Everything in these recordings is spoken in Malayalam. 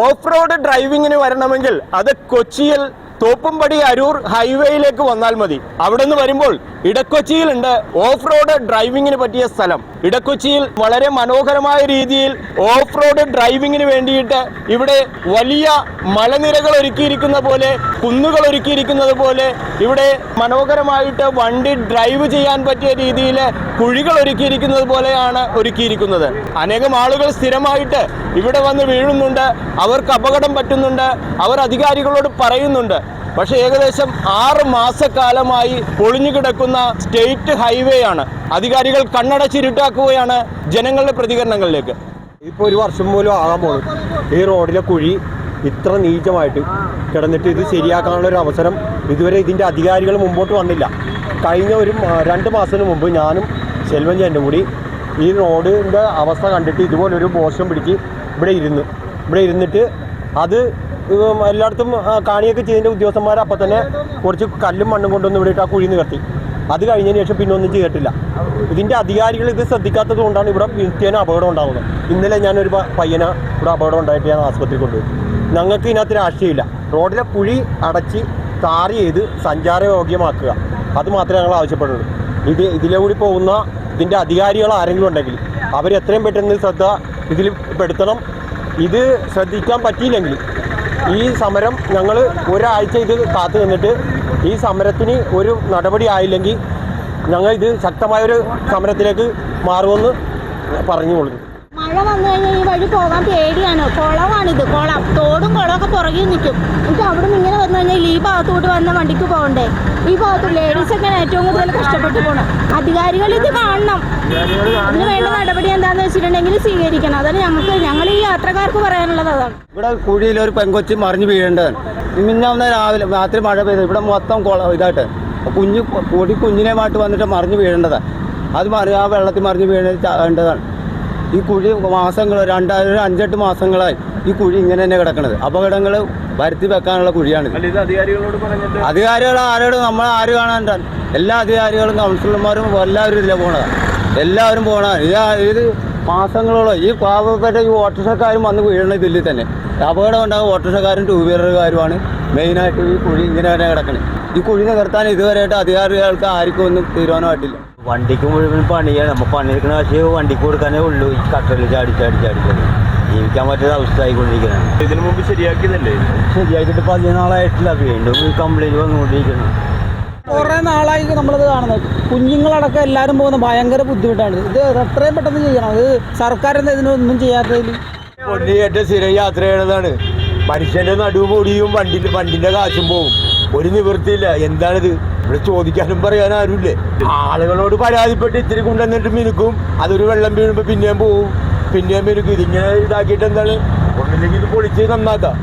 ഓഫ് റോഡ് ഡ്രൈവിങ്ങിന് വരണമെങ്കിൽ അത് കൊച്ചിയിൽ തോപ്പുംപടി അരൂർ ഹൈവേയിലേക്ക് വന്നാൽ മതി. അവിടെ നിന്ന് വരുമ്പോൾ ഇടക്കൊച്ചിയിലുണ്ട് ഓഫ് റോഡ് ഡ്രൈവിങ്ങിന് പറ്റിയ സ്ഥലം. ഇടക്കൊച്ചിയിൽ വളരെ മനോഹരമായ രീതിയിൽ ഓഫ് റോഡ് ഡ്രൈവിങ്ങിന് വേണ്ടിയിട്ട് ഇവിടെ വലിയ മലനിരകൾ ഒരുക്കിയിരിക്കുന്ന പോലെ കുന്നുകൾ ഒരുക്കിയിരിക്കുന്നത് പോലെ ഇവിടെ മനോഹരമായിട്ട് വണ്ടി ഡ്രൈവ് ചെയ്യാൻ പറ്റിയ രീതിയിൽ കുഴികൾ ഒരുക്കിയിരിക്കുന്നത് പോലെയാണ് ഒരുക്കിയിരിക്കുന്നത്. അനേകം ആളുകൾ സ്ഥിരമായിട്ട് ഇവിടെ വന്ന് വീഴുന്നുണ്ട്. അവർക്ക് അപകടം പറ്റുന്നുണ്ട്. അവർ അധികാരികളോട് പറയുന്നുണ്ട്. പക്ഷേ ഏകദേശം ആറ് മാസക്കാലമായി പൊളിഞ്ഞു കിടക്കുന്ന സ്റ്റേറ്റ് ഹൈവേ ആണ് അധികാരികൾ കണ്ണടച്ചിരുട്ടാക്കുകയാണ് ജനങ്ങളുടെ പ്രതികരണങ്ങളിലേക്ക്. ഇപ്പൊ ഒരു വർഷം പോലും ആകാൻ പോകും ഈ റോഡിലെ കുഴി ഇത്ര നീചമായിട്ട് കിടന്നിട്ട് ഇത് ശരിയാക്കാനുള്ള ഒരു അവസരം ഇതുവരെ ഇതിന്റെ അധികാരികൾ മുമ്പോട്ട് വന്നില്ല. കഴിഞ്ഞ ഒരു രണ്ട് മാസത്തിന് മുമ്പ് ഞാനും സെൽവൻ ചേട്ടനും കൂടി ഈ റോഡിന്റെ അവസ്ഥ കണ്ടിട്ട് ഇതുപോലൊരു പോസ്റ്റം പിടിച്ച് ഇവിടെ ഇരുന്നു ഇവിടെ ഇരുന്നിട്ട് അത് എല്ലായിടത്തും കാണിയൊക്കെ ചെയ്തതിന്റെ ഉദ്യോഗസ്ഥന്മാർ അപ്പം തന്നെ കുറച്ച് കല്ലും മണ്ണും കൊണ്ടൊന്ന് ഇവിടെ ആ കുഴി നികത്തി. അത് കഴിഞ്ഞതിന് ശേഷം പിന്നെ ഒന്നും ചെയ്തിട്ടില്ല. ഇതിന്റെ അധികാരികൾ ഇത് ശ്രദ്ധിക്കാത്തത് കൊണ്ടാണ് ഇവിടെ നിത്യേന അപകടം ഉണ്ടാകുന്നത് ഇന്നലെ ഞാനൊരു പയ്യനെ ഇവിടെ അപകടം ഉണ്ടായിട്ട് ഞാൻ ആസ്പത്രിയിൽ കൊണ്ടുപോയി. ഞങ്ങൾക്ക് ഇതിനകത്ത് രാഷ്ട്രീയമില്ല. റോഡിലെ കുഴി അടച്ച് താറി ചെയ്ത് സഞ്ചാരയോഗ്യമാക്കുക അത് മാത്രമേ ഞങ്ങൾ ആവശ്യപ്പെടുള്ളൂ. ഇത് ഇതിലെ കൂടി പോകുന്ന ഇതിന്റെ അധികാരികൾ ആരെങ്കിലും ഉണ്ടെങ്കിൽ അവർ എത്രയും പെട്ടെന്ന് ശ്രദ്ധ ഇതിൽ പെടുത്തണം. ഇത് ശ്രദ്ധിക്കാൻ പറ്റിയില്ലെങ്കിൽ ഈ സമരം ഞങ്ങൾ ഒരാഴ്ച ഇത് കാത്തു നിന്നിട്ട് ഈ സമരത്തിന് ഒരു നടപടി ആയില്ലെങ്കിൽ ഞങ്ങൾ ഇത് ശക്തമായൊരു സമരത്തിലേക്ക് മാറുമെന്ന് പറഞ്ഞു കൊടുക്കും മഴ വന്നു കഴിഞ്ഞാൽ ഈ വഴി പോകാൻ പേടിയാണ്? കുളമാണിത്. കുളം. തോടും കുളമൊക്കെ പുറകിൽ നിൽക്കും. എന്നിട്ട് അവിടെ നിന്ന് ഇങ്ങനെ വന്നു കഴിഞ്ഞാൽ ഈ ഭാഗത്തോട്ട് വന്ന വണ്ടിക്ക് പോകണ്ടേ? ഈ ഭാഗത്ത് ലേഡീസൊക്കെയാണ് ഏറ്റവും കൂടുതൽ കഷ്ടപ്പെട്ട് പോകണം അധികാരികൾ ഇത് കാണണം. ഇതിന് വേണ്ട നടപടി എന്താണെന്ന് വെച്ചിട്ടുണ്ടെങ്കിൽ സ്വീകരിക്കണം. അതാണ് ഞങ്ങൾക്ക് ഞങ്ങൾ ഈ യാത്രക്കാർക്ക് പറയാനുള്ളത് അതാണ്. ഇവിടെ കുഴിയിൽ ഒരു പെങ്കൊച്ചി മറിഞ്ഞു വീഴേണ്ടതാണ്. മിന്നാവുന്ന രാവിലെ രാത്രി മഴ പെയ്ത് ഇവിടെ മൊത്തം ഇതായിട്ട് കുഞ്ഞ് കുഞ്ഞിനെ മാട്ട് വന്നിട്ട് മറിഞ്ഞു വീഴേണ്ടതാണ്. അത് മറിയാ വെള്ളത്തിൽ മറിഞ്ഞു വീഴേണ്ടതാണ്. ഈ കുഴി മാസങ്ങൾ രണ്ടായിരം ഒരു അഞ്ചെട്ട് മാസങ്ങളായി ഈ കുഴി ഇങ്ങനെ തന്നെ കിടക്കണത്. അപകടങ്ങൾ വരുത്തി വെക്കാനുള്ള കുഴിയാണ് അധികാരികൾ ആരോടും നമ്മൾ ആര് കാണാൻ എല്ലാ അധികാരികളും കൗൺസിലർമാരും എല്ലാവരും ഇതിലെ പോണതാണ് എല്ലാവരും പോണതാണ് ഇത് മാസങ്ങളോളം ഈ പാവപ്പെട്ട ഈ ഓട്ടോറിക്ഷക്കാരും വന്ന് വീഴണ ഇതിൽ തന്നെ. അപകടം ഉണ്ടാകും ഓട്ടോറിക്ഷക്കാരും ടൂ വീലറുകാരുമാണ് മെയിനായിട്ട് ഈ കുഴി ഇങ്ങനെ തന്നെ കിടക്കണേ ഈ കുഴി നികർത്താൻ ഇതുവരെയായിട്ട് അധികാരികൾക്ക് ആർക്കും ഒന്നും തീരുമാനമായിട്ടില്ല. വണ്ടിക്ക് മുഴുവൻ പണിയാണ്. നമ്മൾ പണിയെടുക്കുന്ന പക്ഷേ വണ്ടിക്ക് കൊടുക്കാനേ ഉള്ളൂ. ഈ കട്ടറിൽ ചാടി ചാടി ചാടി ചാടി ജീവിക്കാൻ പറ്റാത്ത അവസ്ഥ ആയിക്കൊണ്ടിരിക്കുന്നത് ഇതിനു മുമ്പ് ശരിയാക്കിയതല്ലേ? ശരിയാക്കിയിട്ട് പതിനാളായിട്ടില്ല വീണ്ടും ഈ കംപ്ലൈന്റ് വന്നുകൊണ്ടിരിക്കുന്നു കുറേ നാളായി നമ്മളത് കാണുന്നത്. കുഞ്ഞുങ്ങളടക്കം എല്ലാവരും പോകുന്ന ഭയങ്കര ബുദ്ധിമുട്ടാണ്. ഇത് എത്രയും പെട്ടെന്ന് ചെയ്യണം. ഇത് സർക്കാർ ഇതിനൊന്നും ചെയ്യാത്തതിൽ പൊന്നിയേറ്റ സ്ഥിരം യാത്ര ചെയ്യണതാണ്. മനുഷ്യന്റെ നടുവ് പൊടിയും വണ്ടി വണ്ടിന്റെ കാശും പോവും. ഒരു നിവൃത്തിയില്ല. എന്താണിത്? ഇവിടെ ചോദിക്കാനും പറയാനും ആരുമില്ലേ? ആളുകളോട് പരാതിപ്പെട്ട് ഇത്തിരി കൊണ്ടുവന്നിട്ട് മിനുക്കും. അതൊരു വെള്ളം വീഴുമ്പോ പിന്നെയും പോവും. പിന്നെയും മിനുക്കും. ഇതിങ്ങനെ ഇതാക്കിയിട്ട് എന്താണ്? ഒന്നില്ലെങ്കിൽ ഇത് പൊളിച്ച് നന്നാക്കാം.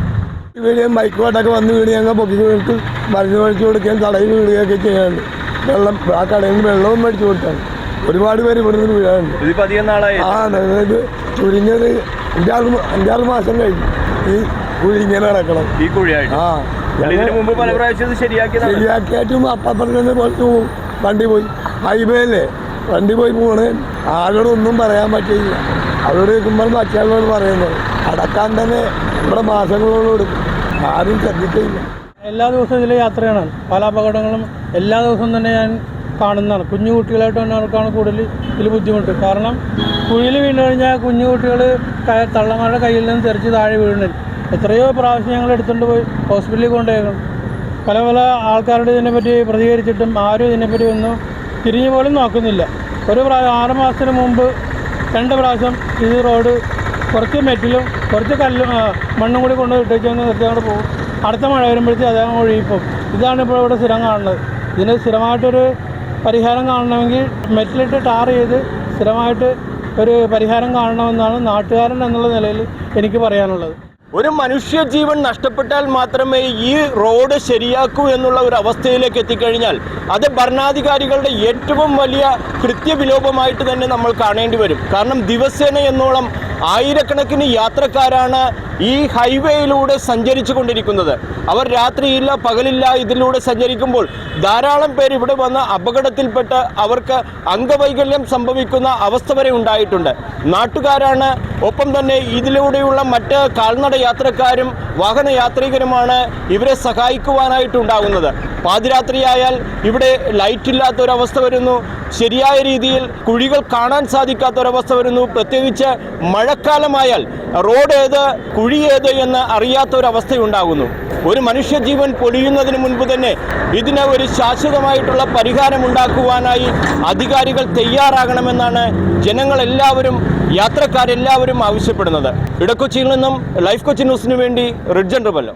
വീണ് മൈക്ക് വാട്ടൊക്കെ വന്ന് വീണ് ഞങ്ങൾ പൊക്കി വീണിട്ട് മരുന്ന് മേടിച്ചു കൊടുക്കുകയും തടയിൽ വീഴുകയൊക്കെ ചെയ്യാറുണ്ട് വെള്ളം ആ കടയിൽ നിന്ന് വെള്ളവും മേടിച്ചു കൊടുത്താണ്. ഒരുപാട് പേര് ഇവിടെ നിന്ന് വീഴാറുണ്ട് ആ ഇത് ചുരുങ്ങിയത് അഞ്ചാറ് അഞ്ചാറ് മാസം കഴിഞ്ഞു. ഈ കുഴി ഇങ്ങനെ കിടക്കണം ഈ കുഴിയായിട്ട്. ആ. മുമ്പ് പല പ്രാവശ്യം ശരിയാക്കിയതാണ്. ശരിയാക്കിയായിട്ടും അപ്പുറത്ത് പോയിട്ട് വണ്ടി പോയി. ഹൈവേ അല്ലേ വണ്ടി പോയി പോണേ. ആരോടൊന്നും പറയാൻ പറ്റില്ല അവരോട് നിൽക്കുമ്പോൾ മറ്റുള്ളവരോട് പറയുന്നത് അടക്കാൻ തന്നെ ഇവിടെ മാസങ്ങളോട് കൊടുക്കും ആരും ശ്രദ്ധിക്കില്ല എല്ലാ ദിവസവും ഇതിലെ യാത്രയാണ്. പല അപകടങ്ങളും എല്ലാ ദിവസവും തന്നെ ഞാൻ കാണുന്നതാണ്. കുഞ്ഞു കുട്ടികളായിട്ട് വന്നവർക്കാണ് കൂടുതൽ ഇതിൽ ബുദ്ധിമുട്ട്. കാരണം കുഴിയിൽ വീണ് കഴിഞ്ഞാൽ കുഞ്ഞു കുട്ടികൾ തള്ളമാരുടെ കയ്യിൽ നിന്ന് തെറിച്ച് താഴെ വീഴുന്നില്ല. എത്രയോ പ്രാവശ്യം ഞങ്ങൾ എടുത്തുകൊണ്ട് പോയി ഹോസ്പിറ്റലിൽ കൊണ്ടുപോയേക്കണം. പല പല ആൾക്കാരോട് ഇതിനെപ്പറ്റി പ്രതികരിച്ചിട്ടും ആരും ഇതിനെപ്പറ്റി ഒന്നും തിരിഞ്ഞു പോലും നോക്കുന്നില്ല. ഒരു പ്രാവശ്യം ആറ് മാസത്തിന് മുമ്പ് രണ്ട് പ്രാവശ്യം ഇത് റോഡ് കുറച്ച് മെറ്റിലും കുറച്ച് കല്ലും മണ്ണും കൂടി കൊണ്ട് ഇട്ടേച്ച് വന്ന് നിർത്തി പോകും. അടുത്ത മഴ വരുമ്പോഴത്തേക്ക് അദ്ദേഹം ഒഴിയിപ്പോൾ ഇതാണ് ഇപ്പോൾ ഇവിടെ സ്ഥിരം കാണുന്നത്. ഇതിന് സ്ഥിരമായിട്ടൊരു പരിഹാരം കാണണമെങ്കിൽ മെറ്റിലിട്ട് ടാർ ചെയ്ത് സ്ഥിരമായിട്ട് ഒരു പരിഹാരം കാണണമെന്നാണ് നാട്ടുകാരൻ എന്നുള്ള നിലയിൽ എനിക്ക് പറയാനുള്ളത്. ഒരു മനുഷ്യ ജീവൻ നഷ്ടപ്പെട്ടാൽ മാത്രമേ ഈ റോഡ് ശരിയാക്കൂ എന്നുള്ള ഒരു അവസ്ഥയിലേക്ക് എത്തിക്കഴിഞ്ഞാൽ അത് ഭരണാധികാരികളുടെ ഏറ്റവും വലിയ കൃത്യവിലോപമായിട്ട് തന്നെ നമ്മൾ കാണേണ്ടി വരും. കാരണം ദിവസേന എന്നോളം ആയിരക്കണക്കിന് യാത്രക്കാരാണ് ഈ ഹൈവേയിലൂടെ സഞ്ചരിച്ചു കൊണ്ടിരിക്കുന്നത് അവർ രാത്രിയില്ല പകലില്ല ഇതിലൂടെ സഞ്ചരിക്കുമ്പോൾ ധാരാളം പേർ ഇവിടെ വന്ന് അപകടത്തിൽപ്പെട്ട് അവർക്ക് അംഗവൈകല്യം സംഭവിക്കുന്ന അവസ്ഥ വരെ ഉണ്ടായിട്ടുണ്ട്. നാട്ടുകാരാണ്. ഒപ്പം തന്നെ ഇതിലൂടെയുള്ള മറ്റ് കാൽനട യാത്രക്കാരും വാഹന യാത്രികരുമാണ് ഇവരെ സഹായിക്കുവാനായിട്ടുണ്ടാകുന്നത് പാതിരാത്രിയായാൽ ഇവിടെ ലൈറ്റ് ഇല്ലാത്തൊരവസ്ഥ വരുന്നു. ശരിയായ രീതിയിൽ കുഴികൾ കാണാൻ സാധിക്കാത്തൊരവസ്ഥ വരുന്നു. പ്രത്യേകിച്ച് മഴക്കാലമായാൽ റോഡ് ഏത്? കുഴി ഏത് എന്ന് അറിയാത്തൊരവസ്ഥയുണ്ടാകുന്നു. ഒരു മനുഷ്യജീവൻ പൊടിയുന്നതിന് മുൻപ് തന്നെ ഇതിന് ഒരു ശാശ്വതമായിട്ടുള്ള പരിഹാരം ഉണ്ടാക്കുവാനായി അധികാരികൾ തയ്യാറാകണമെന്നാണ് ജനങ്ങളെല്ലാവരും യാത്രക്കാരെല്ലാവരും ആവശ്യപ്പെടുന്നത്. ഇടക്കൊച്ചിയിൽ നിന്നും ലൈഫ് കൊച്ചി ന്യൂസിനു വേണ്ടി റിഡ്ജൻ റിബല്ലോ.